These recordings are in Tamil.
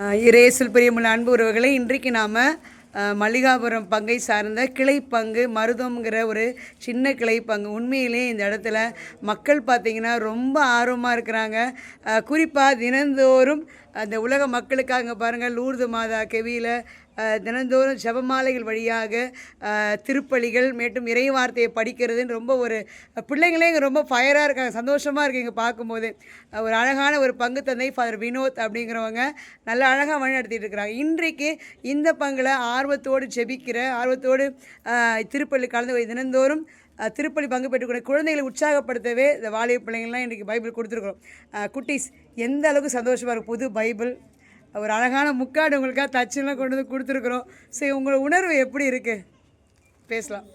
இரேசுல் பிரியமுள்ள அன்பு உறவுகளை இன்றைக்கு நாம் மல்லிகாபுரம் பங்கை சார்ந்த கிளை பங்கு மருதம்ங்கிற ஒரு சின்ன கிளை பங்கு உண்மையிலே இந்த இடத்துல மக்கள் பார்த்திங்கன்னா ரொம்ப ஆர்வமாக இருக்கிறாங்க. குறிப்பாக தினந்தோறும் அந்த உலக மக்களுக்காக பாருங்கள் லூர்து மாதா கெவியில் தினந்தோறும் ஜபமாலைகள் வழியாக திருப்பலிகள் மேட்டும் இறை வார்த்தையை படிக்கிறதுன்னு ரொம்ப ஒரு பிள்ளைங்களே இங்கே ரொம்ப ஃபயராக இருக்காங்க சந்தோஷமாக இருக்குது இங்கே பார்க்கும்போது. ஒரு அழகான ஒரு பங்கு தந்தை ஃபாதர் வினோத் அப்படிங்கிறவங்க நல்ல அழகாக வழி நடத்திட்டு இருக்கிறாங்க இன்றைக்கு இந்த பங்கில் ஆர்வத்தோடு ஜெபிக்கிற ஆர்வத்தோடு திருப்பள்ளி கலந்து தினந்தோறும் திருப்பள்ளி திருப்பலி பங்கு பெற்றுக்கூடிய குழந்தைகளை உற்சாகப்படுத்தவே இந்த வாலிப பிள்ளைங்கள்லாம் இன்றைக்கி பைபிள் கொடுத்துருக்குறோம். குட்டீஸ் எந்த அளவுக்கு சந்தோஷமாக இருக்கும் புது பைபிள் ஒரு அழகான முக்காடு உங்களுக்காக தச்சுலாம் கொண்டு வந்து கொடுத்துருக்குறோம். சரி உங்களோட உணர்வு எப்படி இருக்குது பேசலாம்.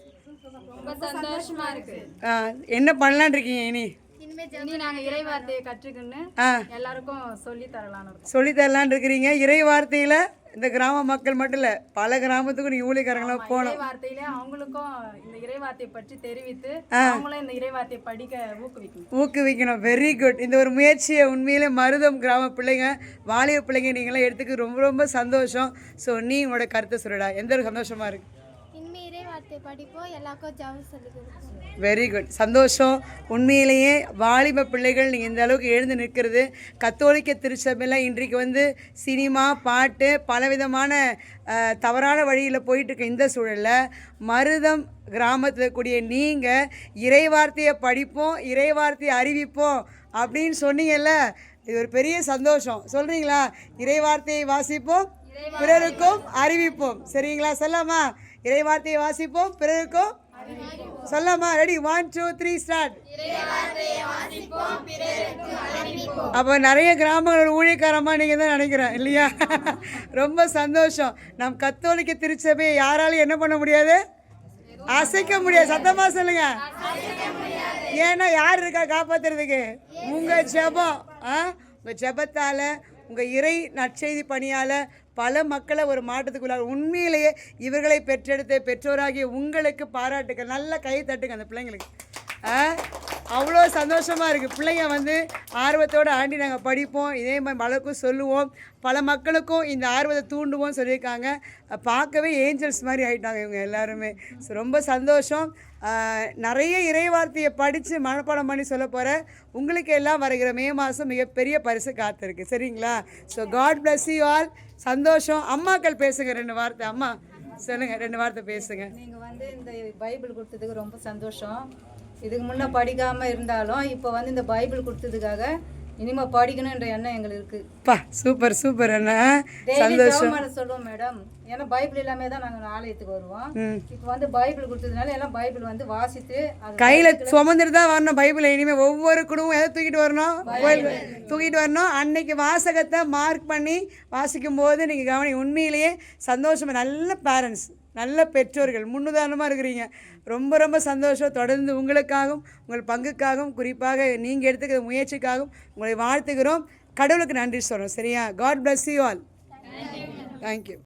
ரொம்ப சந்தோஷமா இருக்கு. ஆ, என்ன பண்ணலான் இருக்கீங்க இனி? இனி நாங்க இறை வார்த்தையை கற்றுக்கின்னு ஆ. எல்லாருக்கும் சொல்லி சொல்லித்தரலான் இருக்கிறீங்க. இறை வார்த்தையில் இந்த கிராம மக்கள் மட்டும் இல்லை பல கிராமத்துக்கும் நீங்கள் ஊழியக்காரங்களாம் இறை போகணும் வார்த்தையில அவங்களுக்கும் இந்த இறை வார்த்தையை பற்றி தெரிவித்து அவங்களும் இந்த இறை வார்த்தையை படிக்க ஊக்குவிக்கணும். ஊக்குவிக்கணும். வெரி குட் இந்த ஒரு முயற்சியை உண்மையிலே மருதம் கிராம பிள்ளைங்க வாலிப பிள்ளைங்க நீங்களாம் எடுத்துக்க ரொம்ப ரொம்ப சந்தோஷம். ஸோ நீ உங்களோட கருத்தை சொல்லுடா. எந்த ஒரு சந்தோஷமாக இருக்கு? உண்மையிலே இறை வார்த்தை படிப்போம். எல்லாருக்கும் ஜபம் சொல்லி கொடுப்போம் வெரி குட் சந்தோஷம். உண்மையிலேயே வாலிப பிள்ளைகள் நீங்கள் இந்த அளவுக்கு எழுந்து நிற்கிறது. கத்தோலிக்க திருச்சபையில் இன்றைக்கு வந்து சினிமா பாட்டு பலவிதமான தவறான வழியில் போயிட்டுருக்க இந்த சூழலில் மருதம் கிராமத்தில் கூடிய நீங்கள் இறை வார்த்தையை படிப்போம் இறை வார்த்தையை அறிவிப்போம் அப்படின்னு சொன்னீங்கல்ல இது ஒரு பெரிய சந்தோஷம். சொல்கிறீங்களா இறை வார்த்தையை வாசிப்போம் பிறருக்கும் அறிவிப்போம். சரிங்களா? சொல்லாமா இறை வார்த்தையை வாசிப்போம். பிறருக்கும் சொல்லமா? Ready one two three start அப்போ நிறைய கிராமங்களோட ஊழியக்காரமாக நீங்கள் தான் நினைக்கிறேன் இல்லையா? ரொம்ப சந்தோஷம். நம் கத்தோலிக்க திருச்சபையை யாராலையும் என்ன பண்ண முடியாது? அசைக்க முடியாது. சத்தமா சொல்லுங்க. ஏன்னா யார் இருக்கா காப்பாத்துறதுக்கு? உங்க ஜெபம். ஆ? உங்க ஜபத்தால உங்கள் இறை நற்செய்தி பணியால் பல மக்களை ஒரு மாற்றத்துக்குள்ளார் உண்மையிலேயே இவர்களை பெற்றெடுத்த பெற்றோராகிய உங்களுக்கு பாராட்டுக்கள். நல்ல கை தட்டுங்க அந்த பிள்ளைங்களுக்கு. ஆ? அவ்வளோ சந்தோஷமாக இருக்குது பிள்ளைங்க வந்து ஆர்வத்தோடு ஆண்டி நாங்கள் படிப்போம். இதே மாதிரி மலருக்கும் சொல்லுவோம். பல மக்களுக்கும் இந்த ஆர்வத்தை தூண்டுவோம் சொல்லியிருக்காங்க. பார்க்கவே ஏஞ்சல்ஸ் மாதிரி ஆகிட்டாங்க இவங்க எல்லாருமே. ஸோ ரொம்ப சந்தோஷம். நிறைய இறைவார்த்தையை படித்து மனப்பாடம் பண்ணி சொல்ல போகிற உங்களுக்கு எல்லாம் வருகிற மே மாதம் மிகப்பெரிய பரிசு காத்திருக்கு. சரிங்களா? So God bless you all சந்தோஷம். அம்மாக்கள் பேசுங்க. ரெண்டு வார்த்தை. அம்மா சொல்லுங்கள் ரெண்டு வார்த்தை பேசுங்க. நீங்கள் வந்து இந்த பைபிள் கொடுத்ததுக்கு ரொம்ப சந்தோஷம். இதுக்கு முன்னே படிக்காமல் இருந்தாலும் இப்போ வந்து இந்த பைபிள் கொடுத்ததுக்காக இனிமே படிக்கணுன்ற எண்ணம் எங்களுக்கு பா சூப்பர் சூப்பர் அண்ணா. டெய்லி சந்தோஷம். சொல்லுவோம் மேடம். ஏன்னா பைபிள் இல்லாமே தான் நாங்கள் ஆலயத்துக்கு வருவோம். இப்போ வந்து பைபிள் கொடுத்ததுனால எல்லாம் பைபிள் வந்து வாசித்து கையில் சுமந்துட்டு தான் வரணும் பைபிளை. இனிமேல் ஒவ்வொரு குடும்பம் எதை தூக்கிட்டு வரணும்? தூக்கிட்டு வரணும். அன்னைக்கு வாசகத்தை மார்க் பண்ணி வாசிக்கும் போது நீங்கள் கவனி உண்மையிலேயே சந்தோஷமாக நல்ல பேரண்ட்ஸ் நல்ல பெற்றோர்கள் முன்னுதாரணமாக இருக்கிறீங்க. ரொம்ப ரொம்ப சந்தோஷம். தொடர்ந்து உங்களுக்காகவும் உங்கள் பங்குக்காகவும் குறிப்பாக நீங்கள் எடுத்துக்கிற முயற்சிக்காகவும் உங்களை வாழ்த்துகிறோம். கடவுளுக்கு நன்றி சொல்கிறோம் சரியா? God bless you all thank you